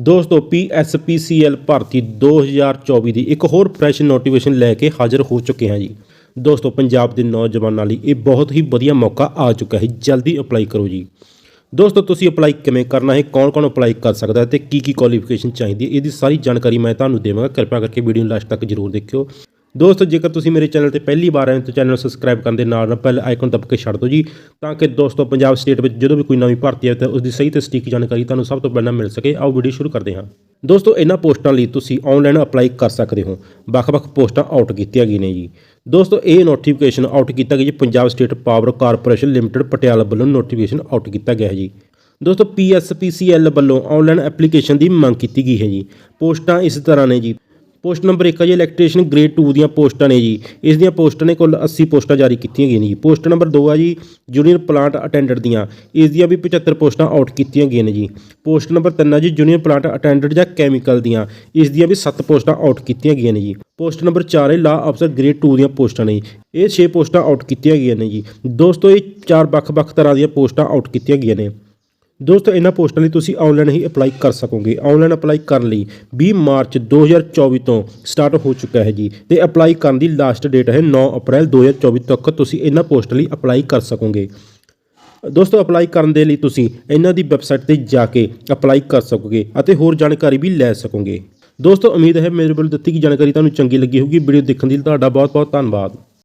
ਦੋਸਤੋ ਪੀਐਸਪੀਸੀਐਲ ਭਰਤੀ 2024 ਦੀ ਇੱਕ ਹੋਰ ਫਰੈਸ਼ ਨੋਟੀਫਿਕੇਸ਼ਨ ਲੈ ਕੇ ਹਾਜ਼ਰ ਹੋ ਚੁੱਕੇ ਹਾਂ ਜੀ। ਦੋਸਤੋ, ਪੰਜਾਬ ਦੇ ਨੌਜਵਾਨਾਂ ਲਈ ਇਹ ਬਹੁਤ ਹੀ ਵਧੀਆ ਮੌਕਾ ਆ ਚੁੱਕਾ ਹੈ। ਜਲਦੀ ਅਪਲਾਈ ਕਰੋ ਜੀ। ਦੋਸਤੋ, ਤੁਸੀਂ ਅਪਲਾਈ ਕਿਵੇਂ ਕਰਨਾ ਹੈ, ਕੌਣ-ਕੌਣ ਅਪਲਾਈ ਕਰ ਸਕਦਾ ਹੈ ਤੇ ਕੀ ਕੀ ਕੁਆਲੀਫਿਕੇਸ਼ਨ ਚਾਹੀਦੀ ਹੈ, ਇਹਦੀ ਸਾਰੀ ਜਾਣਕਾਰੀ ਮੈਂ ਤੁਹਾਨੂੰ ਦੇਵਾਂਗਾ। ਕਿਰਪਾ ਕਰਕੇ ਵੀਡੀਓ ਨੂੰ ਲਾਸਟ ਤੱਕ ਜ਼ਰੂਰ ਦੇਖਿਓ। ਦੋਸਤੋ, ਜੇਕਰ ਤੁਸੀਂ ਮੇਰੇ ਚੈਨਲ ਤੇ ਪਹਿਲੀ ਵਾਰ ਆਏ ਹੋ ਤਾਂ ਚੈਨਲ ਨੂੰ ਸਬਸਕ੍ਰਾਈਬ ਕਰਨ ਦੇ ਨਾਲ ਨਾਲ ਪਹਿਲੇ ਆਈਕਨ ਦਬਾ ਕੇ ਛੱਡ ਦਿਓ ਜੀ, ਤਾਂ ਕਿ ਦੋਸਤੋ, ਪੰਜਾਬ ਸਟੇਟ ਵਿੱਚ ਜਦੋਂ ਵੀ ਕੋਈ ਨਵੀਂ ਭਰਤੀ ਆਵੇ ਤਾਂ ਉਸ ਦੀ ਸਹੀ ਤੇ ਸਟੀਕ ਜਾਣਕਾਰੀ ਤੁਹਾਨੂੰ ਸਭ ਤੋਂ ਪਹਿਲਾਂ ਮਿਲ ਸਕੇ। ਆਓ ਵੀਡੀਓ ਸ਼ੁਰੂ ਕਰਦੇ ਹਾਂ। ਦੋਸਤੋ, ਇਹਨਾਂ ਪੋਸਟਾਂ ਲਈ ਤੁਸੀਂ ਆਨਲਾਈਨ ਅਪਲਾਈ ਕਰ ਸਕਦੇ ਹੋ। ਵੱਖ-ਵੱਖ ਪੋਸਟਾਂ ਆਊਟ ਕੀਤੀਆਂ ਗਈਆਂ ਨੇ ਜੀ। ਦੋਸਤੋ, ਇਹ ਨੋਟੀਫਿਕੇਸ਼ਨ ਆਊਟ ਕੀਤਾ ਗਿਆ ਜੀ, Punjab state power corporation limited Patiala ਵੱਲੋਂ ਨੋਟੀਫਿਕੇਸ਼ਨ ਆਊਟ ਕੀਤਾ ਗਿਆ ਹੈ ਜੀ। ਦੋਸਤੋ ਪੀਐਸਪੀਸੀਐਲ ਵੱਲੋਂ ਆਨਲਾਈਨ ਐਪਲੀਕੇਸ਼ਨ ਦੀ ਮੰਗ ਕੀਤੀ ਗਈ ਹੈ ਜੀ। ਪੋਸਟਾਂ ਇਸ ਤਰ੍ਹਾਂ ਨੇ ਜੀ। ਪੋਸਟ ਨੰਬਰ 1 ਹੈ ਜੀ ਇਲੈਕਟ੍ਰੀਸ਼ੀਅਨ ਗ੍ਰੇਡ 2 ਦੀਆਂ ਪੋਸਟਾਂ ਨੇ ਜੀ। ਇਸ ਦੀਆਂ ਪੋਸਟਾਂ ਨੇ ਕੁੱਲ 80 ਪੋਸਟਾਂ ਜਾਰੀ ਕੀਤੀਆਂ ਗਈਆਂ ਨੇ ਜੀ। ਪੋਸਟ ਨੰਬਰ 2 ਆ ਜੀ ਜੂਨੀਅਰ ਪਲਾਂਟ ਅਟੈਂਡੈਂਟ ਦੀਆਂ। ਇਸ ਦੀਆਂ ਵੀ 75 ਪੋਸਟਾਂ ਆਊਟ ਕੀਤੀਆਂ ਗਈਆਂ ਨੇ ਜੀ। ਪੋਸਟ ਨੰਬਰ 3 ਆ ਜੀ ਜੂਨੀਅਰ ਪਲਾਂਟ ਅਟੈਂਡੈਂਟ ਜਾਂ ਕੈਮੀਕਲ ਦੀਆਂ। ਇਸ ਦੀਆਂ ਵੀ 7 ਪੋਸਟਾਂ ਆਊਟ ਕੀਤੀਆਂ ਗਈਆਂ ਨੇ ਜੀ। ਪੋਸਟ ਨੰਬਰ 4 ਹੈ ਲਾ ਅਫਸਰ ਗ੍ਰੇਡ 2 ਦੀਆਂ ਪੋਸਟਾਂ ਨੇ ਇਹ 6 ਪੋਸਟਾਂ ਆਊਟ ਕੀਤੀਆਂ ਗਈਆਂ ਨੇ ਜੀ। ਦੋਸਤੋ, ਇਹ ਚਾਰ ਵੱਖ-ਵੱਖ ਤਰ੍ਹਾਂ ਦੀਆਂ ਪੋਸਟਾਂ ਆਊਟ ਕੀਤੀਆਂ ਗਈਆਂ ਨੇ। ਦੋਸਤੋ, ਇਹਨਾਂ ਪੋਸਟਾਂ ਲਈ ਤੁਸੀਂ ਆਨਲਾਈਨ ਹੀ ਅਪਲਾਈ ਕਰ ਸਕੋਗੇ। ਆਨਲਾਈਨ ਅਪਲਾਈ ਕਰਨ ਲਈ 20 ਮਾਰਚ 2024 ਤੋਂ ਸਟਾਰਟ ਹੋ ਚੁੱਕਾ ਹੈ ਜੀ। ਤੇ ਅਪਲਾਈ ਕਰਨ ਦੀ ਲਾਸਟ ਡੇਟ ਹੈ 9 ਅਪ੍ਰੈਲ 2024 ਤੱਕ ਤੁਸੀਂ ਇਹਨਾਂ ਪੋਸਟ ਲਈ ਅਪਲਾਈ ਕਰ ਸਕੋਗੇ। ਦੋਸਤੋ ਅਪਲਾਈ ਕਰਨ ਦੇ ਲਈ ਤੁਸੀਂ ਇਹਨਾਂ ਦੀ ਵੈਬਸਾਈਟ ਤੇ ਜਾ ਕੇ ਅਪਲਾਈ ਕਰ ਸਕੋਗੇ ਅਤੇ ਹੋਰ ਜਾਣਕਾਰੀ ਵੀ ਲੈ ਸਕੋਗੇ। ਦੋਸਤੋ, ਉਮੀਦ ਹੈ ਮੇਰੇ ਵੱਲੋਂ ਦਿੱਤੀ ਗਈ ਜਾਣਕਾਰੀ ਤੁਹਾਨੂੰ ਚੰਗੀ ਲੱਗੀ ਹੋਊਗੀ। ਵੀਡੀਓ ਦੇਖਣ ਦੇ ਲਈ ਤੁਹਾਡਾ ਬਹੁਤ ਬਹੁਤ ਧੰਨਵਾਦ।